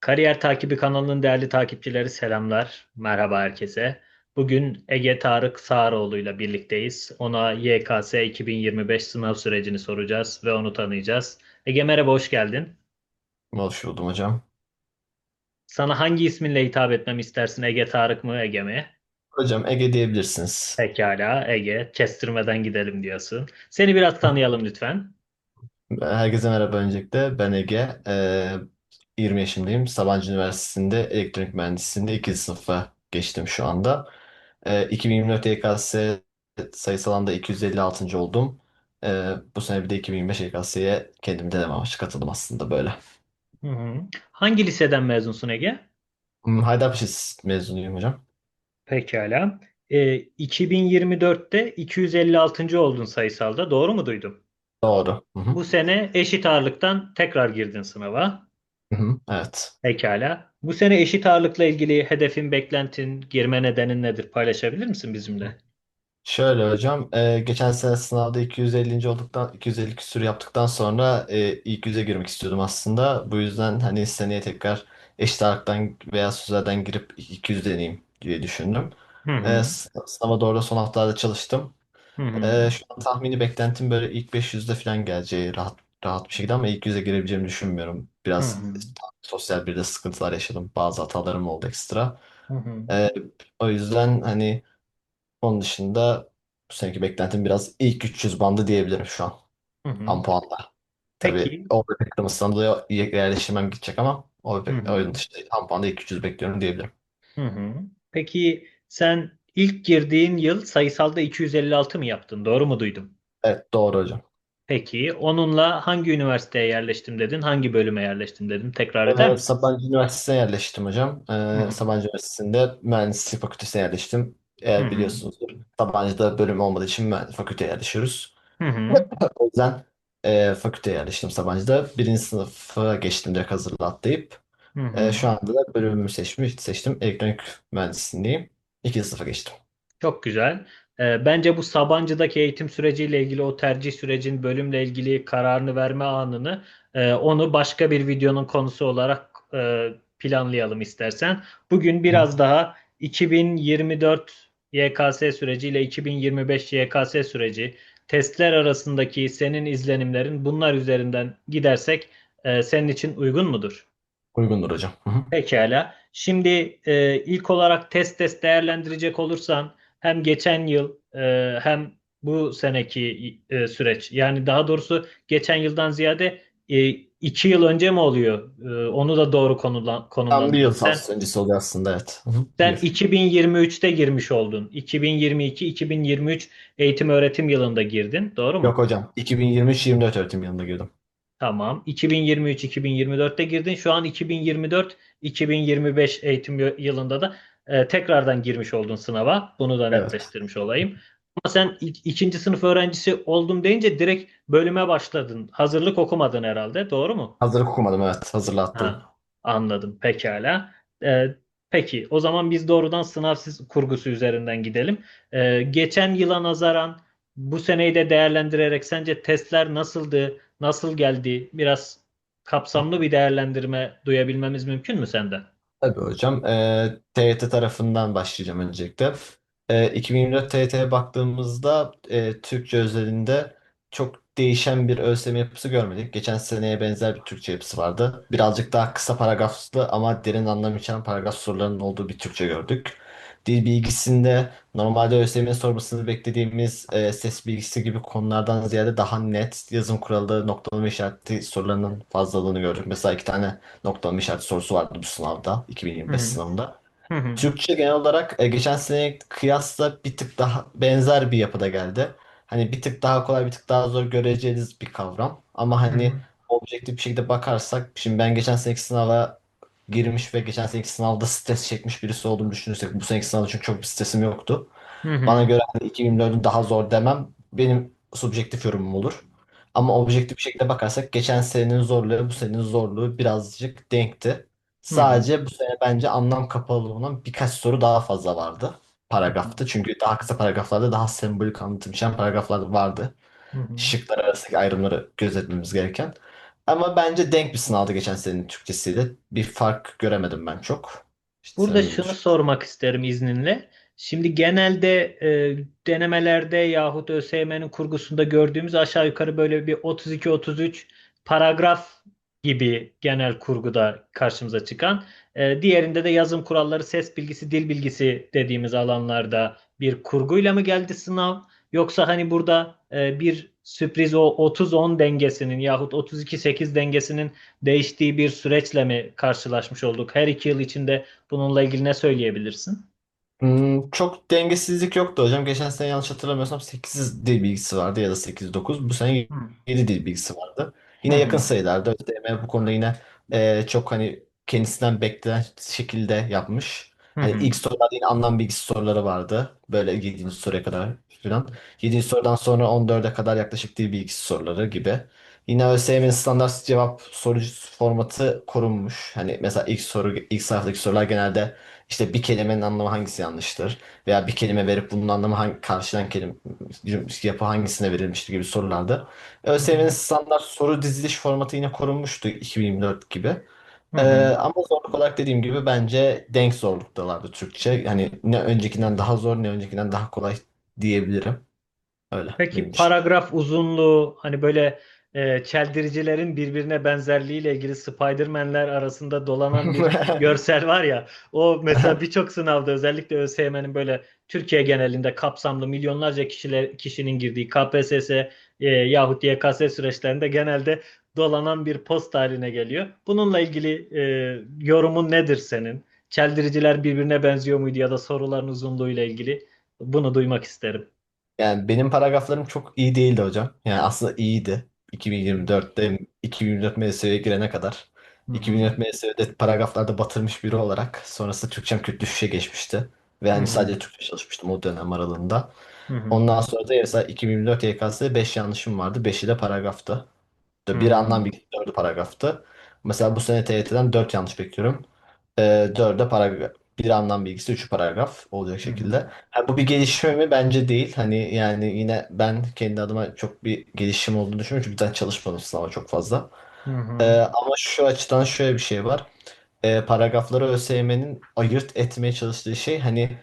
Kariyer Takibi kanalının değerli takipçileri selamlar. Merhaba herkese. Bugün Ege Tarık Sağaroğlu ile birlikteyiz. Ona YKS 2025 sınav sürecini soracağız ve onu tanıyacağız. Ege merhaba, hoş geldin. Hoş buldum hocam. Sana hangi isminle hitap etmem istersin? Ege Tarık mı, Ege mi? Hocam Ege diyebilirsiniz. Pekala, Ege. Kestirmeden gidelim diyorsun. Seni biraz tanıyalım lütfen. Herkese merhaba öncelikle. Ben Ege. Ee, 20 yaşındayım. Sabancı Üniversitesi'nde elektronik mühendisliğinde 2. sınıfa geçtim şu anda. Ee, 2024 YKS sayısal alanda 256. oldum. Ee, bu sene bir de 2025 YKS'ye kendimi deneme amaçlı katıldım aslında böyle. Hı hı. Hangi liseden mezunsun Ege? Hmm, Haydarpaşa mezunuyum hocam. Pekala. Ee, 2024'te 256. oldun sayısalda. Doğru mu duydum? Doğru. Hı hı. Bu sene eşit ağırlıktan tekrar girdin sınava. Hı hı. Evet. Pekala. Bu sene eşit ağırlıkla ilgili hedefin, beklentin, girme nedenin nedir? Paylaşabilir misin bizimle? Şöyle hocam, e, geçen sene sınavda 250. olduktan 250 küsur yaptıktan sonra e, ilk yüze girmek istiyordum aslında. Bu yüzden hani seneye tekrar eşit ağırlıktan veya sözelden girip 200 deneyeyim diye düşündüm. Hı E, hı. s- sınava doğru da son haftalarda çalıştım. Hı hı. E, şu an tahmini beklentim böyle ilk 500'de falan geleceği rahat rahat bir şekilde ama ilk yüze girebileceğimi düşünmüyorum. Hı Biraz hı. sosyal bir de sıkıntılar yaşadım. Bazı hatalarım oldu ekstra. Hı hı. E, o yüzden hani onun dışında bu seneki beklentim biraz ilk 300 bandı diyebilirim şu an. Hı hı. Tam puanla. Tabii Peki. o bebek kırmızısından dolayı yerleştirmem gidecek ama o Hı hı. oyun dışında tam puanda ilk 300 bekliyorum diyebilirim. Hı hı. Peki sen ilk girdiğin yıl sayısalda 256 mı yaptın? Doğru mu duydum? Evet doğru hocam. Peki onunla hangi üniversiteye yerleştim dedin? Hangi bölüme yerleştim dedin? Tekrar eder misin? Sabancı Üniversitesi'ne yerleştim hocam. Ee, hı. Sabancı Üniversitesi'nde mühendislik fakültesine yerleştim. Eğer hı. biliyorsunuzdur. Sabancı'da bölüm olmadığı için mühendislik fakülteye yerleşiyoruz. Hı hı. O yüzden e, fakülteye yerleştim Sabancı'da. Birinci sınıfa geçtim direkt hazırla atlayıp. Hı E, şu anda da bölümümü seçmiş, seçtim. Elektronik mühendisliğindeyim. İkinci sınıfa geçtim. Çok güzel. Ee, bence bu Sabancı'daki eğitim süreciyle ilgili o tercih sürecin bölümle ilgili kararını verme anını e, onu başka bir videonun konusu olarak e, planlayalım istersen. Bugün Hı. biraz daha 2024 YKS süreci ile 2025 YKS süreci testler arasındaki senin izlenimlerin bunlar üzerinden gidersek e, senin için uygun mudur? Uygundur hocam. Hı hı. Pekala. Şimdi e, ilk olarak test test değerlendirecek olursan hem geçen yıl e, hem bu seneki e, süreç yani daha doğrusu geçen yıldan ziyade e, iki yıl önce mi oluyor? E, onu da doğru konumlan, Tam bir yıl. Sen öncesi oluyor aslında evet. Sen yıl. 2023'te girmiş oldun. 2022-2023 eğitim öğretim yılında girdin. Doğru Yok mu? hocam. 2023-24 öğretim yılında girdim. Tamam. 2023-2024'te girdin. Şu an 2024-2025 eğitim yı- yılında da e, tekrardan girmiş oldun sınava. Bunu da Evet. netleştirmiş olayım. Ama sen ik- ikinci sınıf öğrencisi oldum deyince direkt bölüme başladın. Hazırlık okumadın herhalde. Doğru mu? Hazırlık okumadım evet. Hazırlattım. Ha, anladım. Pekala. E, peki. O zaman biz doğrudan sınav sis- kurgusu üzerinden gidelim. E, geçen yıla nazaran bu seneyi de değerlendirerek sence testler nasıldı? Nasıl geldi? Biraz kapsamlı bir değerlendirme duyabilmemiz mümkün mü senden? Tabii hocam. Ee, TYT tarafından başlayacağım öncelikle. Ee, 2024 TYT'ye baktığımızda e, Türkçe özelinde çok değişen bir ÖSYM yapısı görmedik. Geçen seneye benzer bir Türkçe yapısı vardı. Birazcık daha kısa paragraflı ama derin anlam içeren paragraf sorularının olduğu bir Türkçe gördük. Dil bilgisinde normalde ÖSYM'nin sormasını beklediğimiz e, ses bilgisi gibi konulardan ziyade daha net yazım kuralı, noktalama işareti sorularının fazlalığını gördük. Mesela iki tane noktalama işareti sorusu vardı bu sınavda, Hı 2025 hı. sınavında. Hı hı. Türkçe genel olarak e, geçen seneye kıyasla bir tık daha benzer bir yapıda geldi. Hani bir tık daha kolay, bir tık daha zor göreceğiniz bir kavram. Ama hani hı. objektif bir şekilde bakarsak, şimdi ben geçen seneki sınava girmiş ve geçen seneki sınavda stres çekmiş birisi olduğumu düşünürsek, bu seneki sınavda çünkü çok bir stresim yoktu. Hı Bana hı. göre hani 2024'ün daha zor demem benim subjektif yorumum olur. Ama objektif bir şekilde bakarsak geçen senenin zorluğu bu senenin zorluğu birazcık denkti. Hı hı. Sadece bu sene bence anlam kapalı olan birkaç soru daha fazla vardı paragrafta. Çünkü daha kısa paragraflarda daha sembolik anlatım içeren paragraflar vardı. Hı hı. Şıklar arasındaki ayrımları gözetmemiz gereken. Ama bence denk bir sınavdı geçen senenin Türkçesiyle. Bir fark göremedim ben çok. İşte Burada şunu düşünüyorsun? sormak isterim izninle. Şimdi genelde e, denemelerde yahut ÖSYM'nin kurgusunda gördüğümüz aşağı yukarı böyle bir 32-33 paragraf gibi genel kurguda karşımıza çıkan. e, diğerinde de yazım kuralları, ses bilgisi, dil bilgisi dediğimiz alanlarda bir kurguyla mı geldi sınav? Yoksa hani burada e, bir sürpriz o 30-10 dengesinin yahut 32-8 dengesinin değiştiği bir süreçle mi karşılaşmış olduk? Her iki yıl içinde Bununla ilgili ne söyleyebilirsin? Hmm, çok dengesizlik yoktu hocam. Geçen sene yanlış hatırlamıyorsam 8 dil bilgisi vardı ya da 8-9. Bu sene Hı 7 dil bilgisi vardı. Yine yakın hı sayılarda. ÖSYM bu konuda yine e, çok hani kendisinden beklenen şekilde yapmış. Hani ilk sorularda yine anlam bilgisi soruları vardı. Böyle 7. soruya kadar falan. 7. sorudan sonra 14'e kadar yaklaşık dil bilgisi soruları gibi. Yine ÖSYM'nin standart cevap soru formatı korunmuş. Hani mesela ilk soru, ilk sayfadaki sorular genelde işte bir kelimenin anlamı hangisi yanlıştır? Veya bir kelime verip bunun anlamı hangi, karşılayan kelime yapı hangisine verilmiştir gibi sorularda. hı standart soru diziliş formatı yine korunmuştu 2024 gibi. Hı Ee, hı. ama zorluk olarak dediğim gibi bence denk zorluktalardı Türkçe. Hani ne öncekinden daha zor ne öncekinden daha kolay diyebilirim. Öyle benim Peki için. paragraf uzunluğu hani böyle e, çeldiricilerin birbirine benzerliğiyle ilgili Spider-Man'ler arasında dolanan bir görsel var ya o mesela birçok sınavda özellikle ÖSYM'nin böyle Türkiye genelinde kapsamlı milyonlarca kişiler, kişinin girdiği KPSS e, yahut YKS süreçlerinde genelde dolanan bir post haline geliyor. Bununla ilgili e, yorumun nedir senin? Çeldiriciler birbirine benziyor muydu ya da soruların uzunluğuyla ilgili bunu duymak isterim. Yani benim paragraflarım çok iyi değildi hocam. Yani aslında iyiydi. 2024'te 2024 MSÜ'ye girene kadar. Hı. 2024 MSÜ'de paragraflarda batırmış biri olarak sonrasında Türkçem kötü düşüşe geçmişti. Ve yani hı. sadece Türkçe çalışmıştım o dönem aralığında. Hı hı. Ondan sonra da mesela 2024 YKS'de 5 yanlışım vardı. beşi de paragraftı. Hı Bir anlam bilgisi 4'ü paragraftı. Mesela bu sene TYT'den 4 yanlış bekliyorum. Ee, 4'e paragraf. Bir anlam bilgisi 3'ü paragraf olacak şekilde. Ha, bu bir gelişme mi? Bence değil. Hani yani yine ben kendi adıma çok bir gelişim olduğunu düşünmüyorum. Çünkü ben çalışmadım sınava çok fazla. Hı Ee, hı. ama şu açıdan şöyle bir şey var. Ee, paragrafları ÖSYM'nin ayırt etmeye çalıştığı şey hani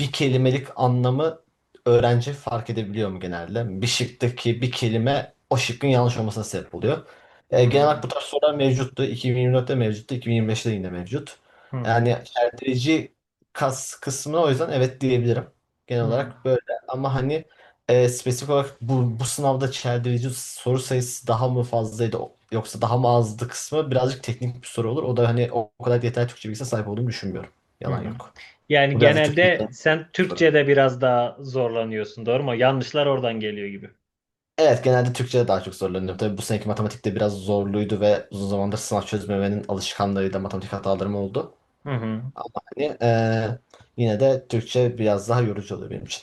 bir kelimelik anlamı öğrenci fark edebiliyor mu genelde? Bir şıktaki bir kelime o şıkkın yanlış olmasına sebep oluyor. Ee, genel hı. olarak bu tarz sorular mevcuttu. 2024'te mevcuttu. 2025'te yine mevcut. Hı. Yani çeldirici kas kısmına o yüzden evet diyebilirim. Genel hı. olarak böyle. Ama hani e, spesifik olarak bu, bu sınavda çeldirici soru sayısı daha mı fazlaydı yoksa daha mı azdı kısmı birazcık teknik bir soru olur. O da hani o, o kadar yeterli Türkçe bilgisine sahip olduğumu düşünmüyorum. Yalan hı. yok. Yani Bu genelde sen soru. Türkçe'de biraz daha zorlanıyorsun, doğru mu? Yanlışlar oradan geliyor gibi. Evet genelde Türkçe'de daha çok zorlanıyorum. Tabii bu seneki matematikte biraz zorluydu ve uzun zamandır sınav çözmemenin alışkanlığıyla matematik hatalarım oldu. Hı hı. Ama hani eee, yine de Türkçe biraz daha yorucu oluyor benim için.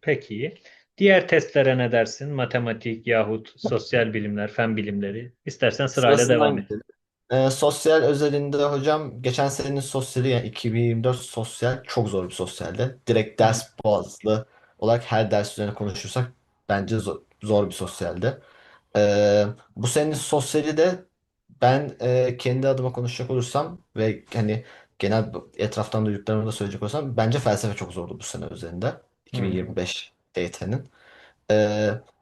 Peki. Diğer testlere ne dersin? Matematik yahut sosyal bilimler, fen bilimleri. İstersen sırayla devam Sırasından et. gidelim. Eee, sosyal özelinde hocam geçen senenin sosyali yani 2024 sosyal çok zor bir sosyalde. Direkt hı. ders bazlı olarak her ders üzerine konuşursak bence zor, zor bir sosyalde. Ee, bu senenin sosyali de ben e, kendi adıma konuşacak olursam ve hani genel etraftan duyduklarımı da söyleyecek olursam bence felsefe çok zordu bu sene üzerinde. Hı. 2025 DYT'nin. Ee,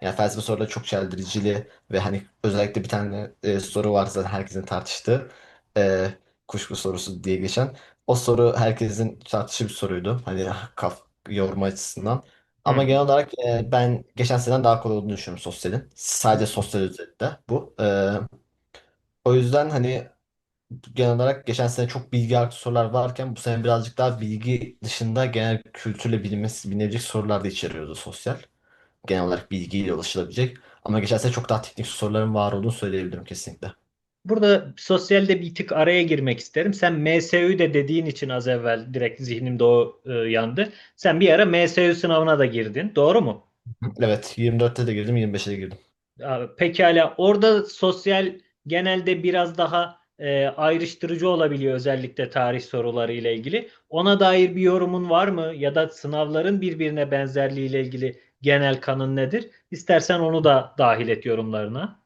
yani felsefe soruları çok çeldiricili ve hani özellikle bir tane e, soru var zaten herkesin tartıştığı e, kuşku sorusu diye geçen. O soru herkesin tartıştığı bir soruydu. Hani kaf yorma açısından. Ama hı. genel olarak e, ben geçen seneden daha kolay olduğunu düşünüyorum sosyalin. Sadece sosyal üzerinde bu. E, o yüzden hani genel olarak geçen sene çok bilgi artı sorular varken bu sene birazcık daha bilgi dışında genel kültürle bilinmesi, bilinebilecek sorular da içeriyordu sosyal genel olarak bilgiyle ulaşılabilecek. Ama geçen sene çok daha teknik soruların var olduğunu söyleyebilirim kesinlikle. Burada sosyalde bir tık araya girmek isterim. Sen MSÜ de dediğin için az evvel direkt zihnimde o e, yandı. Sen bir ara MSÜ sınavına da girdin, doğru mu? Evet 24'te de girdim 25'e de girdim. Pekala. Orada sosyal genelde biraz daha e, ayrıştırıcı olabiliyor özellikle tarih soruları ile ilgili. Ona dair bir yorumun var mı? Ya da sınavların birbirine benzerliği ile ilgili genel kanın nedir? İstersen onu da dahil et yorumlarına.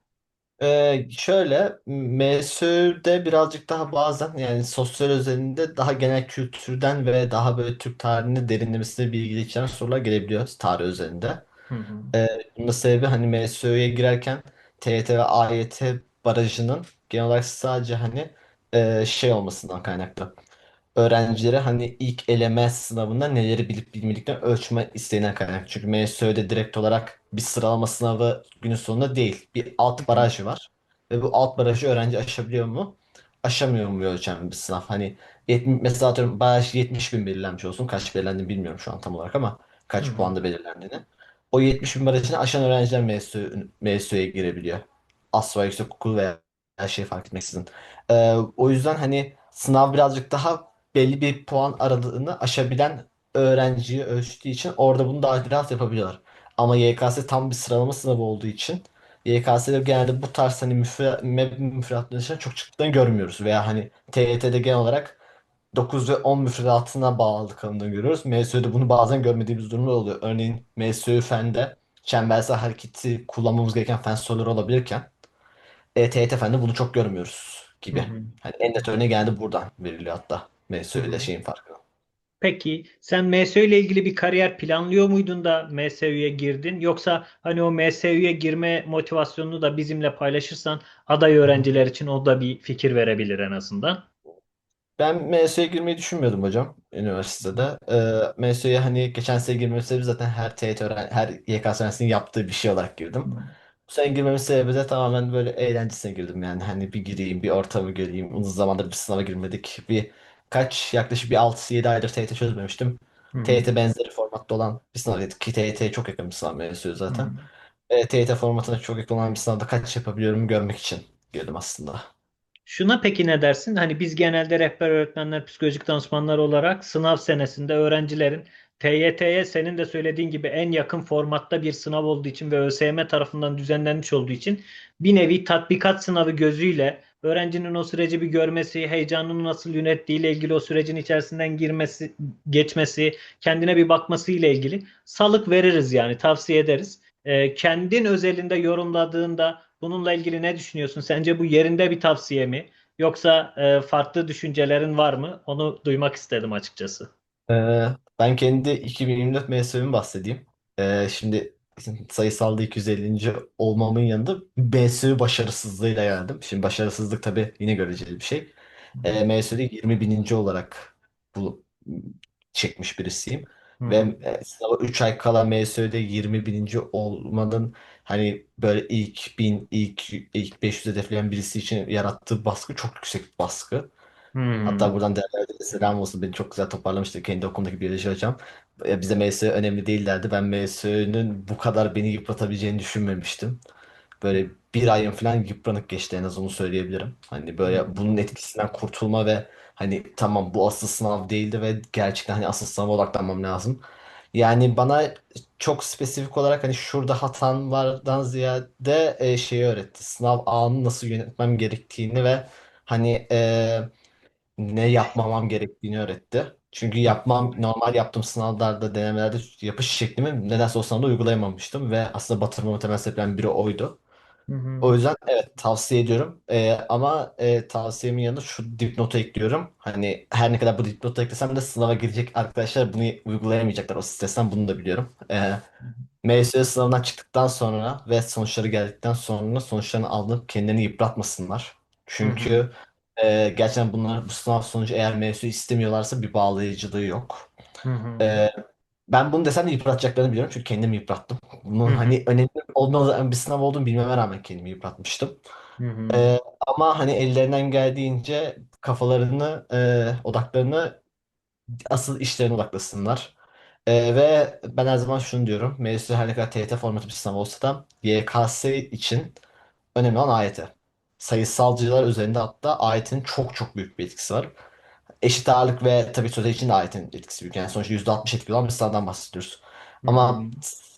Ee, şöyle MSÜ'de birazcık daha bazen yani sosyal özelinde daha genel kültürden ve daha böyle Türk tarihini derinlemesine bilgi içeren sorular gelebiliyor tarih özelinde. Hı hı. Ee, bunun da sebebi hani MSÜ'ye girerken TYT ve AYT barajının genel olarak sadece hani e, şey olmasından kaynaklı öğrencilere hani ilk eleme sınavında neleri bilip bilmediklerini ölçme isteğinden kaynaklı. Çünkü MSÖ'de direkt olarak bir sıralama sınavı günün sonunda değil. Bir alt baraj var. Ve bu alt barajı öğrenci aşabiliyor mu? Aşamıyor mu ölçen bir sınav. Hani 70, mesela atıyorum baraj 70 bin belirlenmiş olsun. Kaç belirlendiğini bilmiyorum şu an tam olarak ama kaç hı. puanda belirlendiğini. O 70 bin barajını aşan öğrenciler MSÖ, MSÖ'ye girebiliyor. Asla yüksekokul veya her şey fark etmeksizin. Ee, o yüzden hani sınav birazcık daha belli bir puan aralığını aşabilen öğrenciyi ölçtüğü için orada bunu daha rahat yapabiliyorlar. Ama YKS tam bir sıralama sınavı olduğu için YKS'de genelde bu tarz hani müfre, MEB müfredatları dışında çok çıktığını görmüyoruz. Veya hani TYT'de genel olarak 9 ve 10 müfredatına bağlı kalındığını görüyoruz. MSÜ'de bunu bazen görmediğimiz durumlar oluyor. Örneğin MSÜ Fen'de çembersel hareketi kullanmamız gereken fen soruları olabilirken e, TYT Fen'de bunu çok görmüyoruz Hı gibi. hı. Hani en net örneği geldi buradan veriliyor hatta. MSÜ ile şeyin farkı. Peki sen MSÜ ile ilgili bir kariyer planlıyor muydun da MSÜ'ye girdin? Yoksa hani o MSÜ'ye girme motivasyonunu da bizimle paylaşırsan aday öğrenciler için o da bir fikir verebilir en azından. Ben MSÜ'ye girmeyi düşünmüyordum hocam üniversitede. Ee, MSÜ'ye hani geçen sene girmemin sebebi zaten her TYT öğren her YKS öğrencisinin yaptığı bir şey olarak girdim. Bu sene girmemin sebebi de tamamen böyle eğlencesine girdim yani. Hani bir gireyim, bir ortamı göreyim. Uzun zamandır bir sınava girmedik. Bir kaç yaklaşık bir altı yedi aydır TYT çözmemiştim. hı. TYT benzeri formatta olan bir sınav dedik ki TYT'ye çok yakın bir sınav Hı zaten. hı. E, TYT formatına çok yakın olan bir sınavda kaç yapabiliyorum görmek için girdim aslında. Şuna peki ne dersin? Hani biz genelde rehber öğretmenler, psikolojik danışmanlar olarak sınav senesinde öğrencilerin TYT'ye senin de söylediğin gibi en yakın formatta bir sınav olduğu için ve ÖSYM tarafından düzenlenmiş olduğu için bir nevi tatbikat sınavı gözüyle öğrencinin o süreci bir görmesi, heyecanını nasıl yönettiği ile ilgili o sürecin içerisinden girmesi, geçmesi, kendine bir bakması ile ilgili salık veririz yani tavsiye ederiz. Ee, kendin özelinde yorumladığında bununla ilgili ne düşünüyorsun? Sence bu yerinde bir tavsiye mi? Yoksa e, farklı düşüncelerin var mı? Onu duymak istedim açıkçası. Ee, ben kendi 2024 MSÜ'ümü bahsedeyim. Ee, şimdi sayısalda 250. olmamın yanında MSÜ başarısızlığıyla geldim. Şimdi başarısızlık tabii yine göreceli bir şey. Ee, MSÜ'de 20 bininci olarak bu çekmiş birisiyim. Hı Ve e, sınava 3 ay kala MSÜ'de 20 bininci olmanın hani böyle ilk 1000, ilk, ilk 500 hedefleyen birisi için yarattığı baskı çok yüksek bir baskı. Hı Hatta buradan değerli de selam olsun. Beni çok güzel toparlamıştı kendi okulumdaki biyoloji hocam. E, Bize MSÜ önemli değil derdi. Ben MSÜ'nün bu kadar beni yıpratabileceğini düşünmemiştim. Böyle bir ayın falan yıpranık geçti en az onu söyleyebilirim. Hani böyle bunun etkisinden kurtulma ve hani tamam bu asıl sınav değildi ve gerçekten hani asıl sınava odaklanmam lazım. Yani bana çok spesifik olarak hani şurada hatan vardan ziyade e, şeyi öğretti. Sınav anını nasıl yönetmem gerektiğini ve hani e, ne yapmamam gerektiğini öğretti. Çünkü yapmam normal yaptığım sınavlarda denemelerde yapış şeklimi nedense o sınavda uygulayamamıştım ve aslında batırmamın temel sebeplerinden biri oydu. hı. O yüzden evet tavsiye ediyorum. Ee, ama e, tavsiyemin yanında şu dipnotu ekliyorum. Hani her ne kadar bu dipnotu eklesem de sınava girecek arkadaşlar bunu uygulayamayacaklar. O stresten bunu da biliyorum. Ee, MSÜ sınavından çıktıktan sonra ve sonuçları geldikten sonra sonuçlarını alıp kendilerini yıpratmasınlar. Hı hı. Çünkü e, gerçekten bunlar bu sınav sonucu eğer MSÜ istemiyorlarsa bir bağlayıcılığı yok. Hı hı. E, ben bunu desem de yıpratacaklarını biliyorum çünkü kendimi yıprattım. Bunun hı. hani önemli olmadığı bir sınav olduğunu bilmeme rağmen kendimi yıpratmıştım. Hı hı. E, ama hani ellerinden geldiğince kafalarını, e, odaklarını asıl işlerine odaklasınlar. Ee, ve ben her zaman şunu diyorum. Mecliste her ne kadar TYT formatı bir sınav olsa da YKS için önemli olan AYT. Sayısalcılar üzerinde hatta AYT'nin çok çok büyük bir etkisi var. Eşit ağırlık ve tabii sözel için de AYT'nin etkisi büyük. Yani sonuçta %60 etkili olan bir sınavdan bahsediyoruz. Ama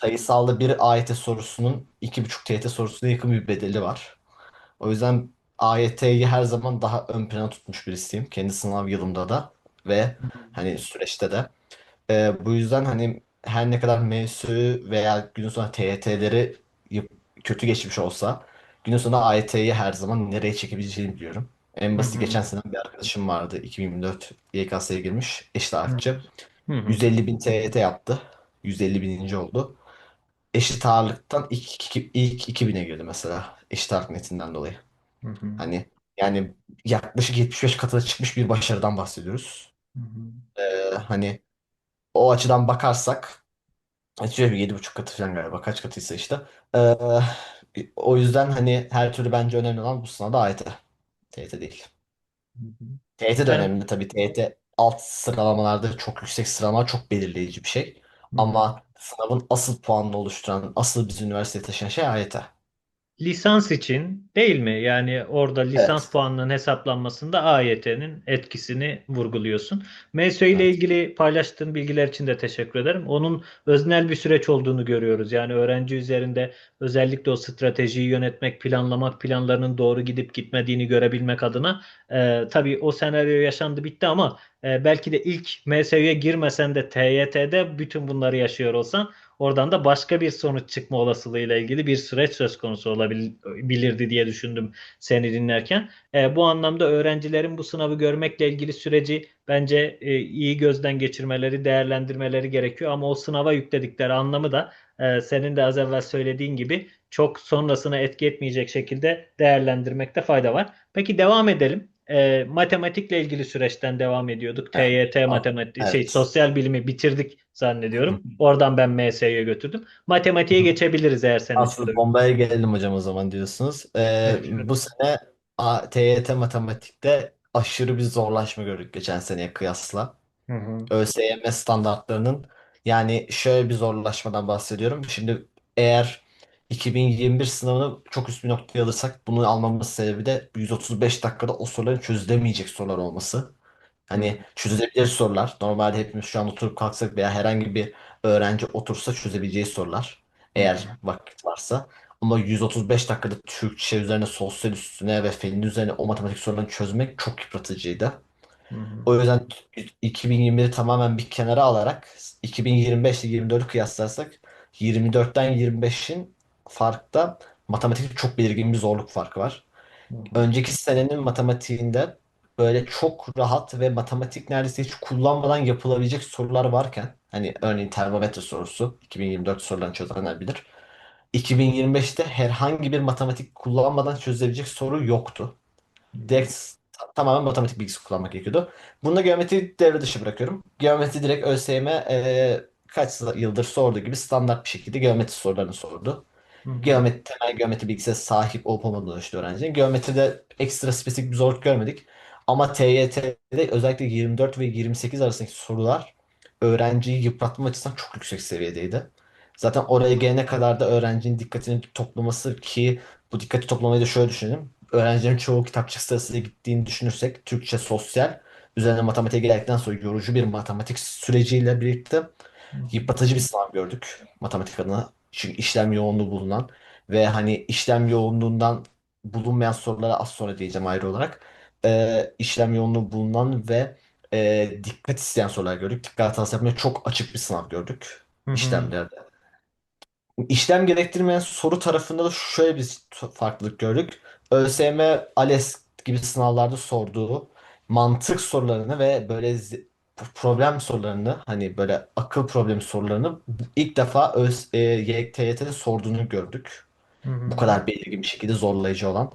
sayısalda bir AYT sorusunun iki buçuk TYT sorusuna yakın bir bedeli var. O yüzden AYT'yi her zaman daha ön plana tutmuş birisiyim. Kendi sınav yılımda da ve hani süreçte de. Ee, bu yüzden hani her ne kadar MSÜ veya günün sonunda TYT'leri kötü geçmiş olsa günün sonunda AYT'yi her zaman nereye çekebileceğini biliyorum. En basit geçen sene bir arkadaşım vardı 2024 YKS'ye girmiş eşit ağırlıkçı. hı. Hı 150 bin TYT yaptı. 150 bininci oldu. Eşit ağırlıktan ilk, ilk, ilk 2000'e girdi mesela eşit ağırlık netinden dolayı. hı. Hı Hani yani yaklaşık 75 katına çıkmış bir başarıdan bahsediyoruz. hı. Hı Ee, hani o açıdan bakarsak şöyle bir 7,5 katı falan galiba kaç katıysa işte. Ee, o yüzden hani her türlü bence önemli olan bu sınavda AYT. TYT değil. hı. TYT de Ben önemli tabii. TYT alt sıralamalarda çok yüksek sıralama çok belirleyici bir şey. hı hı. Ama sınavın asıl puanını oluşturan, asıl biz üniversiteye taşıyan şey AYT. Lisans için değil mi? Yani orada lisans Evet. puanının hesaplanmasında AYT'nin etkisini vurguluyorsun. MSÜ ile Evet. ilgili paylaştığın bilgiler için de teşekkür ederim. Onun öznel bir süreç olduğunu görüyoruz. Yani öğrenci üzerinde özellikle o stratejiyi yönetmek, planlamak, planlarının doğru gidip gitmediğini görebilmek adına e, tabii o senaryo yaşandı bitti ama e, belki de ilk MSÜ'ye girmesen de TYT'de bütün bunları yaşıyor olsan Oradan da başka bir sonuç çıkma olasılığıyla ilgili bir süreç söz konusu olabilirdi diye düşündüm seni dinlerken. E, bu anlamda öğrencilerin bu sınavı görmekle ilgili süreci bence e, iyi gözden geçirmeleri, değerlendirmeleri gerekiyor. Ama o sınava yükledikleri anlamı da e, senin de az evvel söylediğin gibi çok sonrasına etki etmeyecek şekilde değerlendirmekte fayda var. Peki devam edelim. E, matematikle ilgili süreçten devam ediyorduk. TYT matematik şey Evet. sosyal bilimi bitirdik zannediyorum. Oradan ben MS'ye götürdüm. Matematiğe geçebiliriz eğer de. Asıl bombaya gelelim hocam o zaman diyorsunuz. Ee, bu sene A- TYT matematikte aşırı bir zorlaşma gördük geçen seneye kıyasla. ÖSYM standartlarının yani şöyle bir zorlaşmadan bahsediyorum. Şimdi eğer 2021 sınavını çok üst bir noktaya alırsak bunu almamız sebebi de 135 dakikada o soruların çözülemeyecek sorular olması. Hani çözülebilir sorular. Normalde hepimiz şu an oturup kalksak veya herhangi bir öğrenci otursa çözebileceği sorular. Eğer vakit varsa. Ama 135 dakikada Türkçe üzerine, sosyal üstüne ve fen üzerine o matematik sorularını çözmek çok yıpratıcıydı. Hı hı. O yüzden 2021'i tamamen bir kenara alarak 2025 ile 24'ü kıyaslarsak 24'ten 25'in farkta matematikte çok belirgin bir zorluk farkı var. Önceki senenin matematiğinde böyle çok rahat ve matematik neredeyse hiç kullanmadan yapılabilecek sorular varken hani örneğin termometre sorusu 2024 sorularını çözenler bilir. 2025'te herhangi bir matematik kullanmadan çözülebilecek soru yoktu direkt ta- tamamen matematik bilgisi kullanmak gerekiyordu. Bunu da geometri devre dışı bırakıyorum. Geometri direkt ÖSYM e, kaç yıldır sorduğu gibi standart bir şekilde geometri sorularını sordu. Geometri, temel geometri bilgisine sahip olup olmadığını işte öğrencinin. Geometride ekstra spesifik bir zorluk görmedik. Ama TYT'de özellikle 24 ve 28 arasındaki sorular öğrenciyi yıpratma açısından çok yüksek seviyedeydi. Zaten oraya gelene kadar da öğrencinin dikkatini toplaması ki bu dikkati toplamayı da şöyle düşünelim. Öğrencilerin çoğu kitapçık sırasıyla gittiğini düşünürsek Türkçe sosyal üzerine matematiğe geldikten sonra yorucu bir matematik süreciyle birlikte yıpratıcı bir sınav gördük matematik adına. Çünkü işlem yoğunluğu bulunan ve hani işlem yoğunluğundan bulunmayan sorulara az sonra diyeceğim ayrı olarak. Ee, işlem yoğunluğu bulunan ve e, dikkat isteyen sorular gördük. Dikkat hatası yapmaya çok açık bir sınav gördük Hı hı. işlemlerde. İşlem gerektirmeyen soru tarafında da şöyle bir farklılık gördük. ÖSYM, ALES gibi sınavlarda sorduğu mantık sorularını ve böyle zi- problem sorularını hani böyle akıl problemi sorularını ilk defa ÖS, e, YTYT'de sorduğunu gördük. Hı Bu hı. kadar belirgin bir şekilde zorlayıcı olan.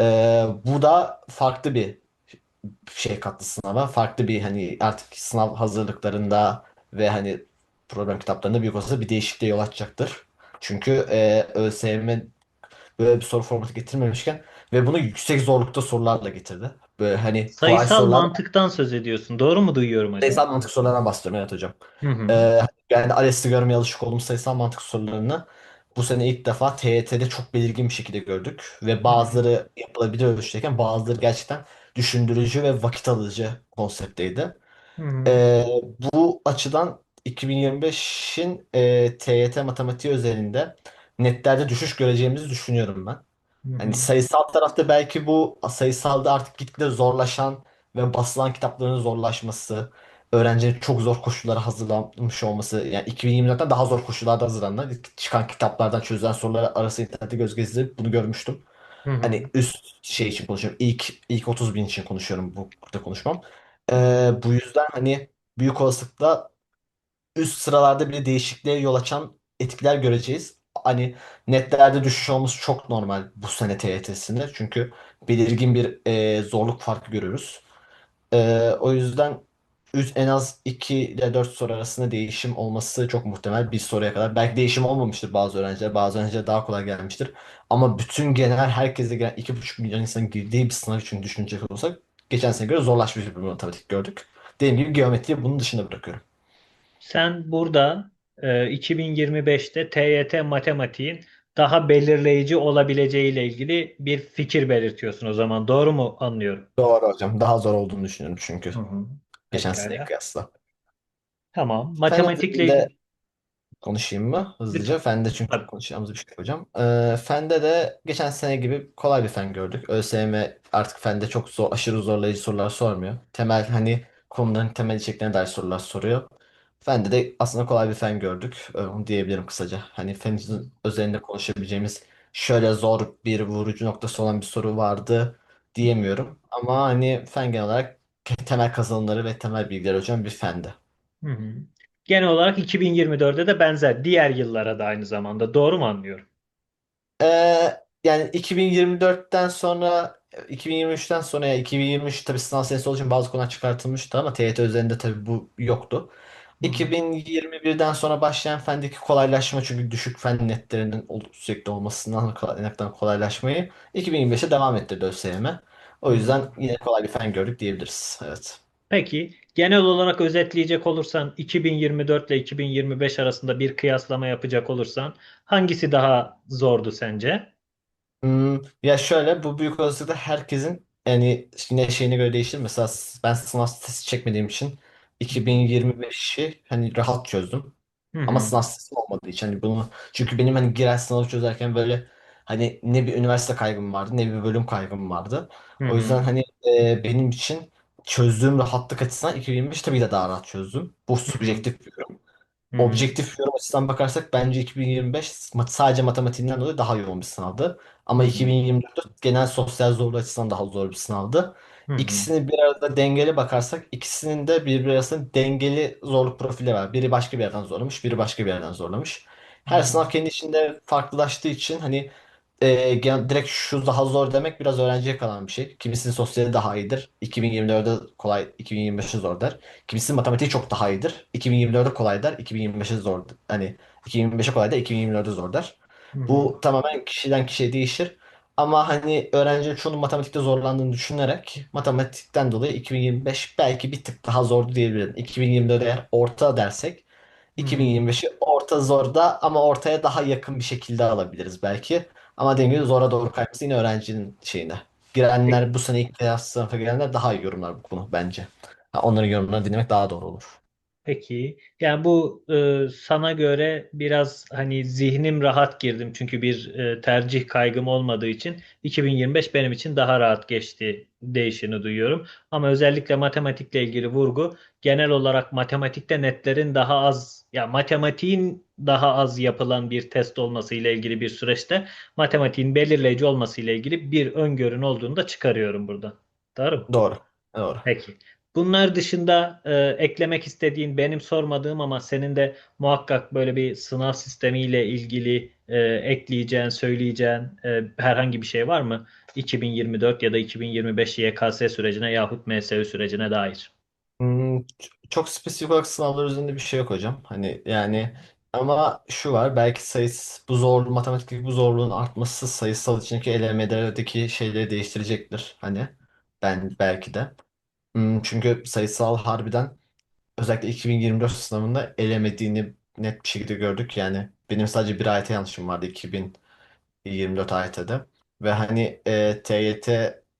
Ee, bu da farklı bir şey kattı sınava. Farklı bir hani artık sınav hazırlıklarında ve hani program kitaplarında büyük olsa bir değişikliğe yol açacaktır. Çünkü e, ÖSYM böyle bir soru formatı getirmemişken ve bunu yüksek zorlukta sorularla getirdi. Böyle hani Sayısal sorular mantıktan söz ediyorsun. Doğru mu duyuyorum acaba? sayısal mantık sorularından bahsediyorum evet hocam. Hı hı. Ee, yani ALES'te görmeye alışık olduğumuz sayısal mantık sorularını bu sene ilk defa TYT'de çok belirgin bir şekilde gördük. Ve bazıları yapılabilir ölçüdeyken bazıları gerçekten düşündürücü ve vakit alıcı konseptteydi. Hı hı. Ee, bu açıdan 2025'in e, TYT matematiği özelinde netlerde düşüş göreceğimizi düşünüyorum ben. Hı Hani hı. sayısal tarafta belki bu sayısalda artık gitgide zorlaşan ve basılan kitapların zorlaşması, öğrencinin çok zor koşullara hazırlanmış olması, yani 2024'ten daha zor koşullarda hazırlanan çıkan kitaplardan çözülen soruları arası internette göz gezdirip bunu görmüştüm. Hı hı. Hani üst şey için konuşuyorum. İlk ilk 30 bin için konuşuyorum bu burada konuşmam. Ee, bu yüzden hani büyük olasılıkla üst sıralarda bile değişikliğe yol açan etkiler göreceğiz. Hani netlerde düşüş olması çok normal bu sene TYT'sinde. Çünkü belirgin bir e, zorluk farkı görüyoruz. Ee, o yüzden üz- en az 2 ile 4 soru arasında değişim olması çok muhtemel bir soruya kadar. Belki değişim olmamıştır bazı öğrenciler. Bazı öğrenciler daha kolay gelmiştir. Ama bütün genel herkese gelen 2,5 milyon insanın girdiği bir sınav için düşünecek olursak geçen sene göre zorlaşmış bir matematik gördük. Dediğim gibi geometriyi bunun dışında bırakıyorum. Sen burada e, 2025'te TYT matematiğin daha belirleyici olabileceğiyle ilgili bir fikir belirtiyorsun o zaman. Doğru mu anlıyorum? Doğru hocam. Daha zor olduğunu düşünüyorum çünkü Hı hı. geçen seneye kıyasla. Tamam. Matematikle ilgili Konuşayım mı hızlıca? Fende çünkü Tabii. konuşacağımız bir şey hocam. Ee, Fende de geçen sene gibi kolay bir fen gördük. ÖSYM artık Fende çok zor, aşırı zorlayıcı sorular sormuyor. Temel hani konuların temel içeriklerine dair sorular soruyor. Fende de aslında kolay bir fen gördük. Ee, Onu diyebilirim kısaca. Hani fen üzerinde konuşabileceğimiz şöyle zor bir vurucu noktası olan bir soru vardı diyemiyorum. Ama hani fen genel olarak temel kazanımları ve temel bilgiler hocam bir fende. Hı hı. Genel olarak 2024'de de benzer. Diğer yıllara da aynı zamanda. Doğru mu anlıyorum? Ee, yani 2024'ten sonra 2023'ten sonra ya 2023 tabii sınav senesi olduğu için bazı konular çıkartılmıştı ama TYT üzerinde tabii bu yoktu. Hı hı. 2021'den sonra başlayan fendeki kolaylaşma çünkü düşük fen netlerinin ol- sürekli olmasından kaynaklan kolaylaşmayı 2025'e devam ettirdi ÖSYM. O yüzden yine kolay bir fen gördük diyebiliriz. Evet. Peki, genel olarak özetleyecek olursan 2024 ile 2025 arasında bir kıyaslama yapacak olursan hangisi daha zordu sence? Hmm, ya şöyle bu büyük olasılıkla herkesin yani yine şeyine göre değişir. Mesela ben sınav sitesi çekmediğim için 2025'i hani rahat çözdüm. Hı Ama hı. sınav sitesi olmadığı için hani bunu çünkü benim hani giren sınavı çözerken böyle hani ne bir üniversite kaygım vardı ne bir bölüm kaygım vardı. Hı O hı. yüzden hani e, benim için çözdüğüm rahatlık açısından 2025 tabii de daha rahat çözdüm. Bu Hı hı. subjektif bir yorum. Hı hı. Objektif yorum açısından bakarsak bence 2025 mat- sadece matematiğinden dolayı daha yoğun bir sınavdı. Hı Ama hı. 2024 genel sosyal zorluğu açısından daha zor bir sınavdı. Hı hı. İkisini bir arada dengeli bakarsak ikisinin de birbiri arasında dengeli zorluk profili var. Biri başka bir yerden zorlamış, biri başka bir yerden zorlamış. Her hı. sınav kendi içinde farklılaştığı için hani e, direkt şu daha zor demek biraz öğrenciye kalan bir şey. Kimisinin sosyali daha iyidir. 2024'de kolay, 2025'e zor der. Kimisinin matematiği çok daha iyidir. 2024'de kolay der, 2025'e zor. Hani 2025'e kolay der, 2024'de zor der. Hı hı. Bu tamamen kişiden kişiye değişir. Ama hani öğrencinin çoğunun matematikte zorlandığını düşünerek matematikten dolayı 2025 belki bir tık daha zordu diyebilirim. 2024'de eğer orta dersek hı. 2025'i orta zorda ama ortaya daha yakın bir şekilde alabiliriz belki. Ama dediğim gibi zora doğru kayması yine öğrencinin şeyine. Girenler bu sene ilk kıyas sınıfa girenler daha iyi yorumlar bu konu bence. Ha, onların yorumlarını dinlemek daha doğru olur. Peki. Yani bu e, sana göre biraz hani zihnim rahat girdim çünkü bir e, tercih kaygım olmadığı için 2025 benim için daha rahat geçti değişini duyuyorum. Ama özellikle matematikle ilgili vurgu genel olarak matematikte netlerin daha az ya matematiğin daha az yapılan bir test olması ile ilgili bir süreçte matematiğin belirleyici olması ile ilgili bir öngörün olduğunu da çıkarıyorum burada. Doğru mu? Doğru. Doğru. Peki. Bunlar dışında e, eklemek istediğin benim sormadığım ama senin de muhakkak böyle bir sınav sistemiyle ilgili e, ekleyeceğin, söyleyeceğin e, herhangi bir şey var mı? 2024 ya da 2025 YKS sürecine yahut MSÜ sürecine dair. Hmm, çok spesifik olarak sınavlar üzerinde bir şey yok hocam. Hani yani ama şu var belki sayısı bu zorlu matematikteki bu zorluğun artması sayısal içindeki elemelerdeki şeyleri değiştirecektir. Hani ben belki de. Hmm, çünkü sayısal harbiden özellikle 2024 sınavında elemediğini net bir şekilde gördük. Yani benim sadece bir AYT yanlışım vardı 2024 AYT'de. Ve hani e, TYT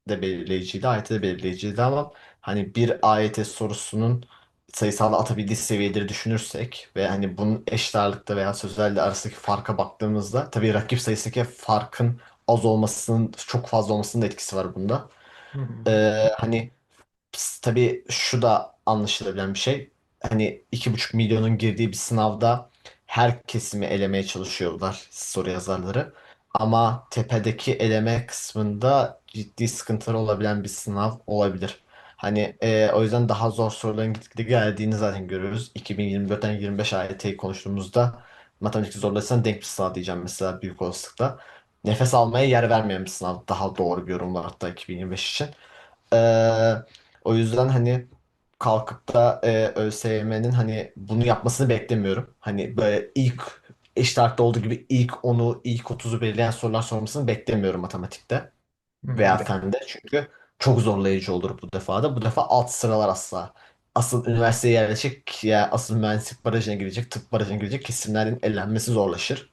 de belirleyiciydi, AYT de belirleyiciydi ama hani bir AYT sorusunun sayısal atabildiği seviyeleri düşünürsek ve hani bunun eşit ağırlıkta veya sözelde arasındaki farka baktığımızda tabii rakip sayısındaki farkın az olmasının çok fazla olmasının da etkisi var bunda. Hı hı. E, hani Tabii şu da anlaşılabilen bir şey. Hani iki buçuk milyonun girdiği bir sınavda her kesimi elemeye çalışıyorlar soru yazarları. Ama tepedeki eleme kısmında ciddi sıkıntılar olabilen bir sınav olabilir. Hani e, o yüzden daha zor soruların gitgide geldiğini zaten görüyoruz. 2024'ten 25 AYT'yi konuştuğumuzda matematik zorlarsan denk bir sınav diyeceğim mesela büyük olasılıkla. Nefes almaya yer vermeyen bir sınav daha doğru bir yorum var hatta 2025 için. Ee, o yüzden hani kalkıp da e, ÖSYM'nin hani bunu yapmasını beklemiyorum. Hani böyle ilk eşit ağırlıkta olduğu gibi ilk onu ilk otuzu belirleyen sorular sormasını beklemiyorum matematikte Hı veya hı. fende. Çünkü çok zorlayıcı olur bu defa da. Bu defa alt sıralar asla. Asıl üniversiteye yerleşecek ya asıl mühendislik barajına girecek, tıp barajına girecek kesimlerin elenmesi zorlaşır.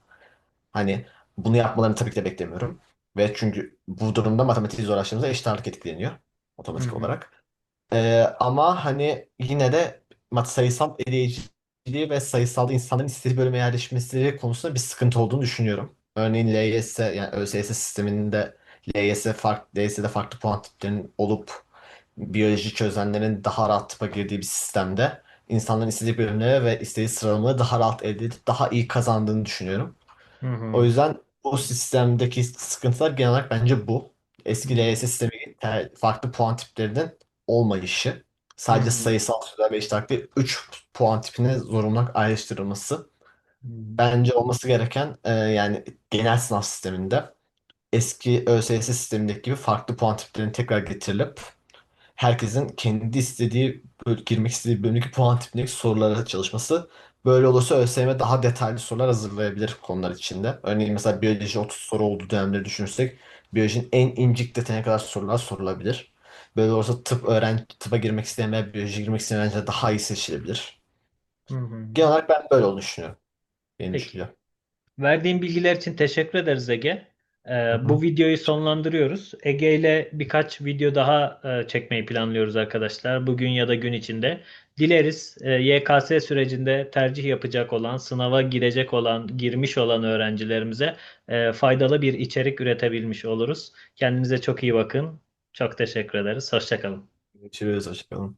Hani bunu yapmalarını tabii ki de beklemiyorum. Ve çünkü bu durumda matematiği zorlaştığımızda eşit ağırlık etkileniyor Hı otomatik hı. olarak. Ee, ama hani yine de mat sayısal eleyiciliği ve sayısal insanların istediği bölüme yerleşmesi konusunda bir sıkıntı olduğunu düşünüyorum. Örneğin LYS yani ÖSYS sisteminde LYS farklı, LYS'de farklı puan tiplerinin olup biyoloji çözenlerin daha rahat tıpa girdiği bir sistemde insanların istediği bölümlere ve istediği sıralamaları daha rahat elde edip daha iyi kazandığını düşünüyorum. Hı O hı. yüzden bu sistemdeki sıkıntılar genel olarak bence bu. Eski LYS sistemi te- farklı puan tiplerinin olmayışı. Sadece hı. sayısal türev ve işaretli 3 puan tipine zorunlu ayrıştırılması. Hı. Bence olması gereken e, yani genel sınav sisteminde eski ÖSS sistemindeki gibi farklı puan tiplerinin tekrar getirilip herkesin kendi istediği, girmek istediği bölümdeki puan tipindeki sorulara çalışması. Böyle olursa ÖSYM daha detaylı sorular hazırlayabilir konular içinde. Örneğin mesela biyoloji 30 soru olduğu dönemleri düşünürsek biyolojinin en incik detayına kadar sorular sorulabilir. Böyle olursa tıp öğren tıpa girmek isteyen veya biyoloji girmek isteyen öğrenciler daha iyi seçilebilir. Hı hı. Genel olarak ben böyle olduğunu düşünüyorum. Benim Peki. düşüncem. Verdiğin bilgiler için teşekkür ederiz Ege. Hı Ee, bu hı. videoyu sonlandırıyoruz. Ege ile birkaç video daha e, çekmeyi planlıyoruz arkadaşlar. Bugün ya da gün içinde. Dileriz e, YKS sürecinde tercih yapacak olan, sınava girecek olan, girmiş olan öğrencilerimize e, faydalı bir içerik üretebilmiş oluruz. Kendinize çok iyi bakın. Çok teşekkür ederiz. Hoşça kalın. Görüşürüz. Hoşçakalın.